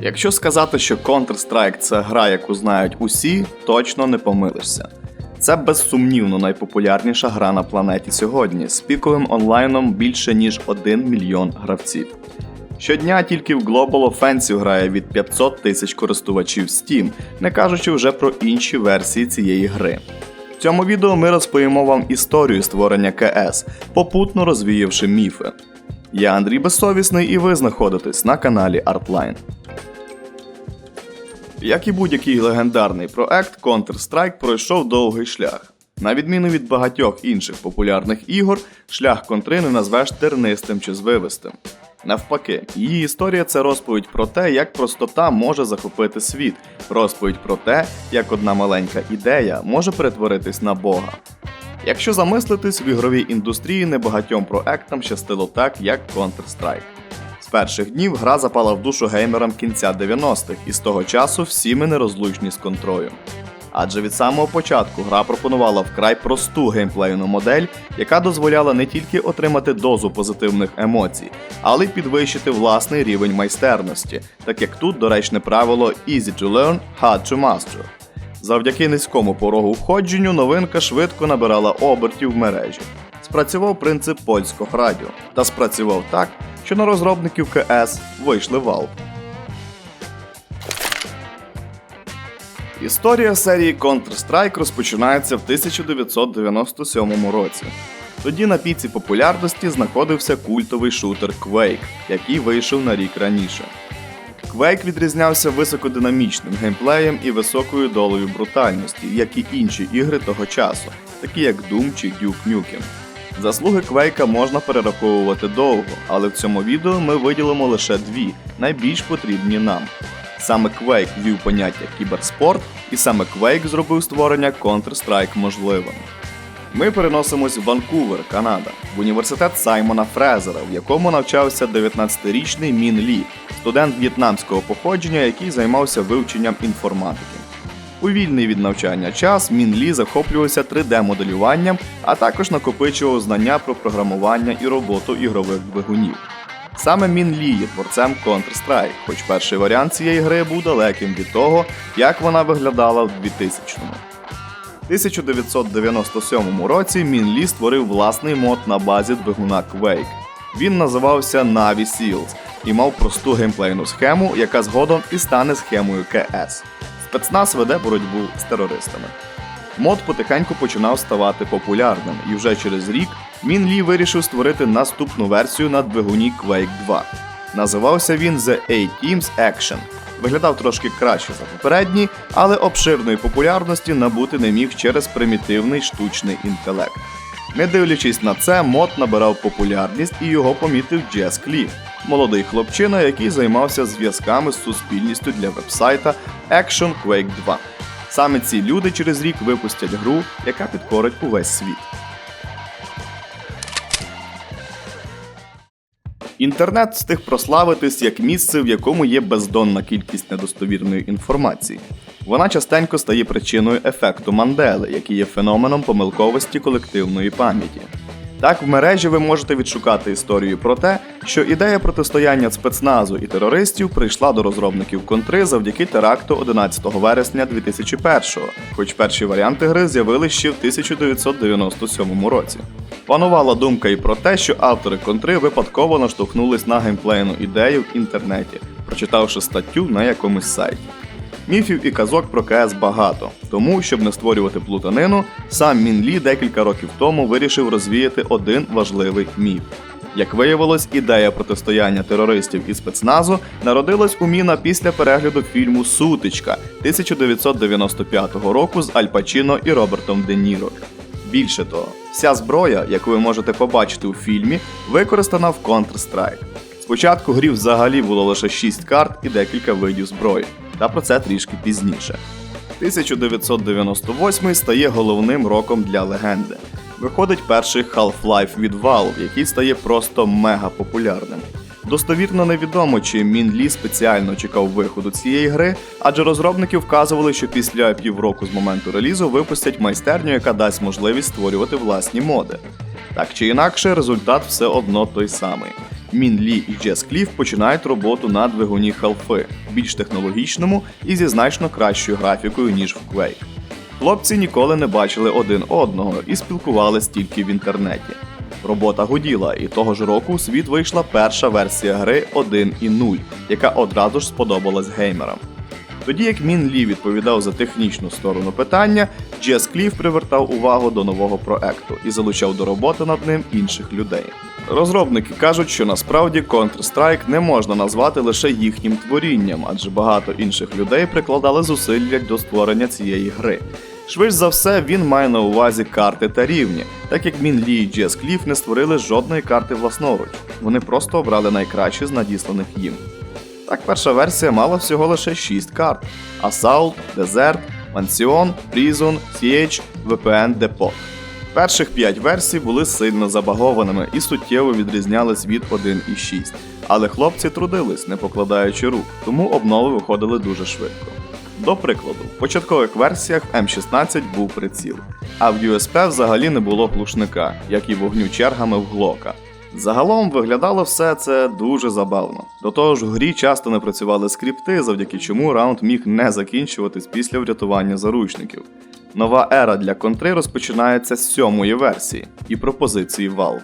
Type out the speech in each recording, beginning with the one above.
Якщо сказати, що Counter-Strike це гра, яку знають усі, точно не помилишся. Це безсумнівно найпопулярніша гра на планеті сьогодні з піковим онлайном більше ніж 1 мільйон гравців. Щодня тільки в Global Offensive грає від 500 тисяч користувачів Steam, не кажучи вже про інші версії цієї гри. В цьому відео ми розповімо вам історію створення КС, попутно розвіявши міфи. Я Андрій Безсовісний і ви знаходитесь на каналі Artline. Як і будь-який легендарний проект, Counter-Strike пройшов довгий шлях. На відміну від багатьох інших популярних ігор, шлях контри не назвеш тернистим чи звивистим. Навпаки, її історія це розповідь про те, як простота може захопити світ, розповідь про те, як одна маленька ідея може перетворитись на Бога. Якщо замислитись, в ігровій індустрії небагатьом проектам щастило так, як Counter-Strike. З перших днів гра запала в душу геймерам кінця 90-х, і з того часу всі ми нерозлучні з контрою. Адже від самого початку гра пропонувала вкрай просту геймплейну модель, яка дозволяла не тільки отримати дозу позитивних емоцій, але й підвищити власний рівень майстерності, так як тут доречне правило Easy to learn, hard to master. Завдяки низькому порогу входженню новинка швидко набирала обертів в мережі. Спрацював принцип польського радіо та спрацював так, що на розробників КС вийшли Valve. Історія серії Counter-Strike розпочинається в 1997 році. Тоді на піці популярності знаходився культовий шутер Quake, який вийшов на рік раніше. Quake відрізнявся високодинамічним геймплеєм і високою долею брутальності, як і інші ігри того часу, такі як Doom чи Duke Nukem. Заслуги Quake можна перераховувати довго, але в цьому відео ми виділимо лише дві, найбільш потрібні нам. Саме Quake ввів поняття кіберспорт, і саме Quake зробив створення Counter-Strike можливим. Ми переносимось в Ванкувер, Канада, в університет Саймона Фрезера, в якому навчався 19-річний Мін Лі, студент в'єтнамського походження, який займався вивченням інформатики. У вільний від навчання час Мін Лі захоплювався 3D-моделюванням, а також накопичував знання про програмування і роботу ігрових двигунів. Саме Мін Лі є творцем Counter-Strike, хоч перший варіант цієї гри був далеким від того, як вона виглядала в 2000-му. У 1997 році Мін Лі створив власний мод на базі двигуна Quake. Він називався Navy Seals і мав просту геймплейну схему, яка згодом і стане схемою КС. Спецназ веде боротьбу з терористами. Мод потихеньку починав ставати популярним, і вже через рік Мін Лі вирішив створити наступну версію на двигуні Quake 2. Називався він The A-Teams Action. Виглядав трошки краще за попередній, але обширної популярності набути не міг через примітивний штучний інтелект. Не дивлячись на це, мод набирав популярність і його помітив Джес Кліф, молодий хлопчина, який займався зв'язками з суспільністю для вебсайта Action Quake 2. Саме ці люди через рік випустять гру, яка підкорить увесь світ. Інтернет встиг прославитись як місце, в якому є бездонна кількість недостовірної інформації. Вона частенько стає причиною ефекту Мандели, який є феноменом помилковості колективної пам'яті. Так, в мережі ви можете відшукати історію про те, що ідея протистояння спецназу і терористів прийшла до розробників контри завдяки теракту 11 вересня 2001-го, хоч перші варіанти гри з'явилися ще в 1997 році. Панувала думка і про те, що автори контри випадково наштовхнулись на геймплейну ідею в інтернеті, прочитавши статтю на якомусь сайті. Міфів і казок про КС багато, тому, щоб не створювати плутанину, сам Мін Лі декілька років тому вирішив розвіяти один важливий міф. Як виявилось, ідея протистояння терористів і спецназу народилась у Міна після перегляду фільму Сутичка 1995 року з Аль Пачіно і Робертом Де Ніро. Більше того, вся зброя, яку ви можете побачити у фільмі, використана в Counter-Strike. Спочатку грі взагалі було лише 6 карт і декілька видів зброї, та про це трішки пізніше. 1998 стає головним роком для легенди. Виходить перший Half-Life від Valve, який стає просто мега популярним. Достовірно невідомо, чи Мін Лі спеціально чекав виходу цієї гри, адже розробники вказували, що після півроку з моменту релізу випустять майстерню, яка дасть можливість створювати власні моди. Так чи інакше, результат все одно той самий. Мін Лі і Джес Кліф починають роботу на двигуні Half-Li, більш технологічному і зі значно кращою графікою, ніж в Quake. Хлопці ніколи не бачили один одного і спілкувались тільки в інтернеті. Робота гуділа, і того ж року у світ вийшла перша версія гри 1.0, яка одразу ж сподобалась геймерам. Тоді як Мін Лі відповідав за технічну сторону питання, Джес Кліф привертав увагу до нового проекту і залучав до роботи над ним інших людей. Розробники кажуть, що насправді Counter-Strike не можна назвати лише їхнім творінням, адже багато інших людей прикладали зусилля до створення цієї гри. Швидше за все, він має на увазі карти та рівні, так як Мін Лі і Джес Кліф не створили жодної карти власноруч. Вони просто обрали найкращі з надісланих їм. Так, перша версія мала всього лише 6 карт: Assault, Desert, Mansion, Prison, Siege, VPN Depot. Перших 5 версій були сильно забагованими і суттєво відрізнялись від 1.6. Але хлопці трудились, не покладаючи рук, тому обнови виходили дуже швидко. До прикладу, в початкових версіях в М16 був приціл, а в USP взагалі не було глушника, як і вогню чергами в глока. Загалом виглядало все це дуже забавно. До того ж, в грі часто не працювали скрипти, завдяки чому раунд міг не закінчуватись після врятування заручників. Нова ера для контри розпочинається з сьомої версії і пропозиції Valve.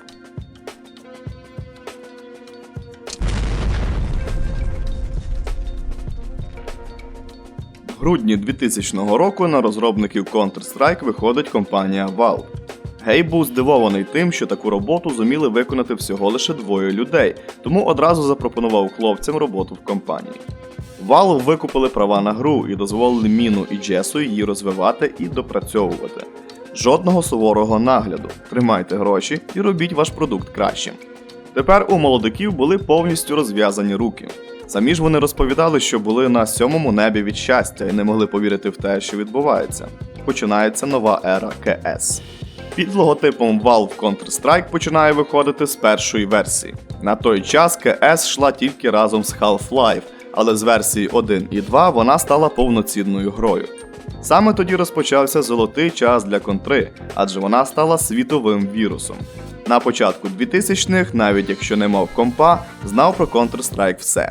В грудні 2000 року на розробників Counter-Strike виходить компанія Valve. Гей був здивований тим, що таку роботу зуміли виконати всього лише двоє людей, тому одразу запропонував хлопцям роботу в компанії. Valve викупили права на гру і дозволили Міну і Джесу її розвивати і допрацьовувати. Жодного суворого нагляду. Тримайте гроші і робіть ваш продукт кращим. Тепер у молодиків були повністю розв'язані руки. Самі ж вони розповідали, що були на сьомому небі від щастя і не могли повірити в те, що відбувається. Починається нова ера КС. Під логотипом Valve Counter-Strike починає виходити з першої версії. На той час КС йшла тільки разом з Half-Life, але з версії 1 і 2 вона стала повноцінною грою. Саме тоді розпочався золотий час для контри, адже вона стала світовим вірусом. На початку 2000-х, навіть якщо не мав компа, знав про Counter-Strike все.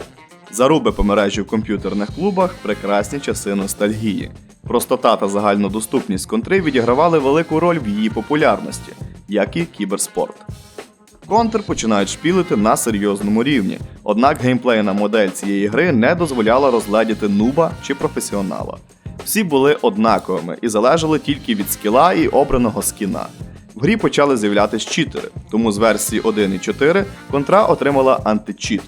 Заруби по мережі в комп'ютерних клубах прекрасні часи ностальгії. Простота та загальнодоступність контри відігравали велику роль в її популярності, як і кіберспорт. Контр починають шпілити на серйозному рівні, однак геймплейна модель цієї гри не дозволяла розгледіти нуба чи професіонала. Всі були однаковими і залежали тільки від скіла і обраного скіна. В грі почали з'являтись читери, тому з версії 1.4 контра отримала античіт.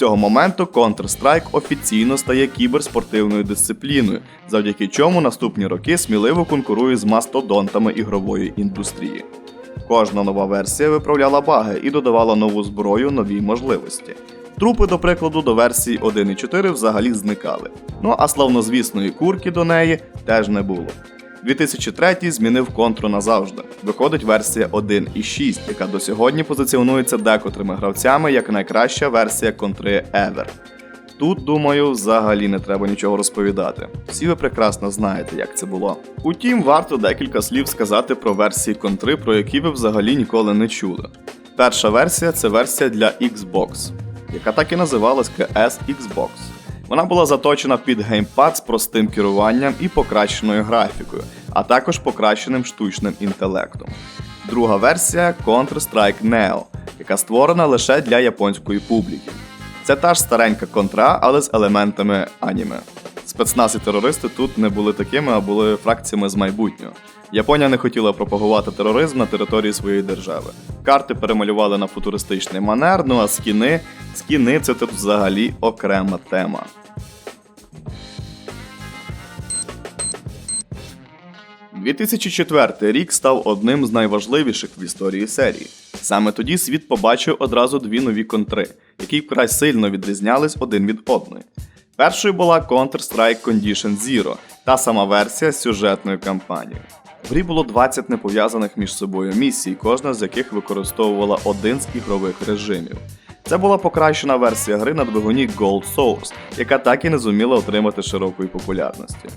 Цього моменту Counter-Strike офіційно стає кіберспортивною дисципліною, завдяки чому наступні роки сміливо конкурує з мастодонтами ігрової індустрії. Кожна нова версія виправляла баги і додавала нову зброю, нові можливості. Трупи, до прикладу, до версії 1.4 взагалі зникали. Ну а славнозвісної курки до неї теж не було. 2003 змінив контру назавжди. Виходить версія 1.6, яка до сьогодні позиціонується декотрими гравцями як найкраща версія контри Ever. Тут, думаю, взагалі не треба нічого розповідати. Всі ви прекрасно знаєте, як це було. Утім, варто декілька слів сказати про версії контри, про які ви взагалі ніколи не чули. Перша версія це версія для Xbox, яка так і називалась CS Xbox. Вона була заточена під геймпад з простим керуванням і покращеною графікою, а також покращеним штучним інтелектом. Друга версія Counter-Strike Neo, яка створена лише для японської публіки. Це та ж старенька контра, але з елементами аніме. Спецназ терористи тут не були такими, а були фракціями з майбутнього. Японія не хотіла пропагувати тероризм на території своєї держави. Карти перемалювали на футуристичний манер, ну а скіни, скіни це тут взагалі окрема тема. «2004 рік став одним з найважливіших в історії серії. Саме тоді світ побачив одразу дві нові контри, які вкрай сильно відрізнялись один від одної. Першою була Counter-Strike Condition Zero, та сама версія з сюжетною кампанією. В грі було 20 непов'язаних між собою місій, кожна з яких використовувала один з ігрових режимів. Це була покращена версія гри на двигуні Gold Source, яка так і не зуміла отримати широкої популярності.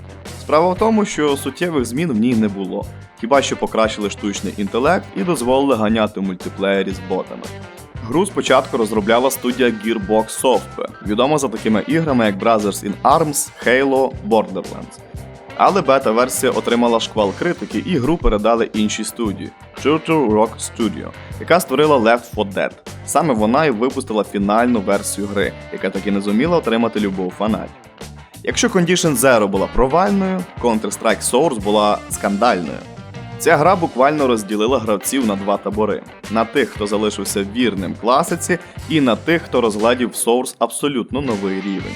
Справа в тому, що суттєвих змін в ній не було, хіба що покращили штучний інтелект і дозволили ганяти мультиплеєрі з ботами. Гру спочатку розробляла студія Gearbox Software, відома за такими іграми як Brothers in Arms, Halo, Borderlands. Але бета-версія отримала шквал критики і гру передали іншій студії Turtle Rock Studio, яка створила Left 4 Dead. Саме вона і випустила фінальну версію гри, яка таки не зуміла отримати любов фанатів. Якщо Condition Zero була провальною, Counter-Strike Source була скандальною. Ця гра буквально розділила гравців на два табори: на тих, хто залишився вірним класиці, і на тих, хто розгладів в Source абсолютно новий рівень.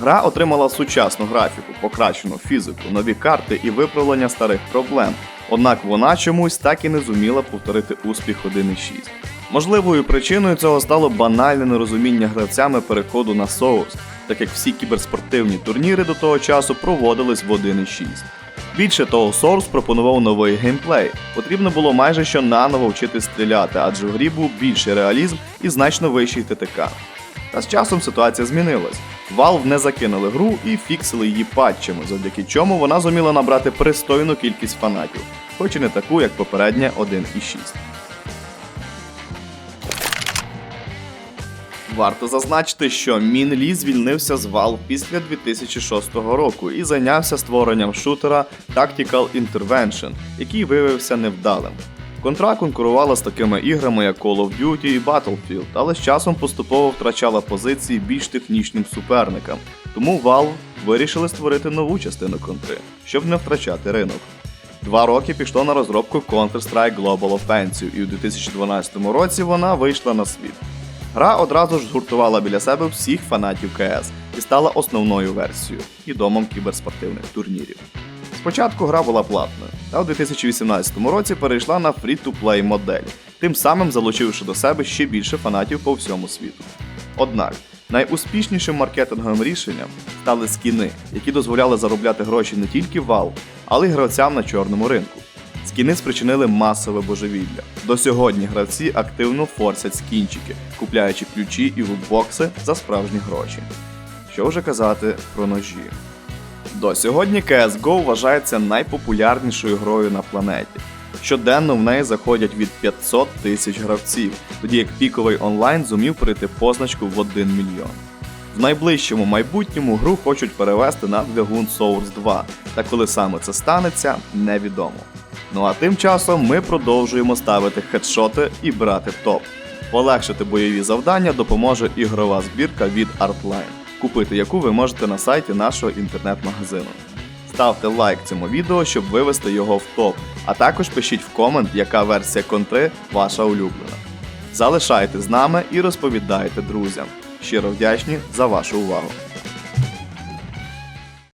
Гра отримала сучасну графіку, покращену фізику, нові карти і виправлення старих проблем. Однак вона чомусь так і не зуміла повторити успіх 1.6. Можливою причиною цього стало банальне нерозуміння гравцями переходу на Source, так як всі кіберспортивні турніри до того часу проводились в 1.6. Більше того, Source пропонував новий геймплей. Потрібно було майже що наново вчити стріляти, адже в грі був більший реалізм і значно вищий ТТК. Та з часом ситуація змінилась. Valve не закинули гру і фіксили її патчами, завдяки чому вона зуміла набрати пристойну кількість фанатів, хоч і не таку, як попередня 1.6. Варто зазначити, що Мін Лі звільнився з Valve після 2006 року і зайнявся створенням шутера Tactical Intervention, який виявився невдалим. Контра конкурувала з такими іграми, як Call of Duty і Battlefield, але з часом поступово втрачала позиції більш технічним суперникам. Тому Valve вирішили створити нову частину контри, щоб не втрачати ринок. Два роки пішло на розробку Counter-Strike Global Offensive, і у 2012 році вона вийшла на світ. Гра одразу ж згуртувала біля себе всіх фанатів КС і стала основною версією і домом кіберспортивних турнірів. Спочатку гра була платною, а у 2018 році перейшла на фрі-ту-плей модель, тим самим залучивши до себе ще більше фанатів по всьому світу. Однак найуспішнішим маркетинговим рішенням стали скіни, які дозволяли заробляти гроші не тільки Valve, але й гравцям на чорному ринку. Скіни спричинили масове божевілля. До сьогодні гравці активно форсять скінчики, купляючи ключі і лутбокси за справжні гроші. Що вже казати про ножі. До сьогодні CSGO вважається найпопулярнішою грою на планеті. Щоденно в неї заходять від 500 тисяч гравців, тоді як піковий онлайн зумів пройти позначку в 1 мільйон. В найближчому майбутньому гру хочуть перевести на двигун Source 2, та коли саме це станеться, невідомо. Ну а тим часом ми продовжуємо ставити хедшоти і брати топ. Полегшити бойові завдання допоможе ігрова збірка від Artline, купити яку ви можете на сайті нашого інтернет-магазину. Ставте лайк цьому відео, щоб вивести його в топ, а також пишіть в комент, яка версія контри ваша улюблена. Залишайте з нами і розповідайте друзям. Щиро вдячні за вашу увагу.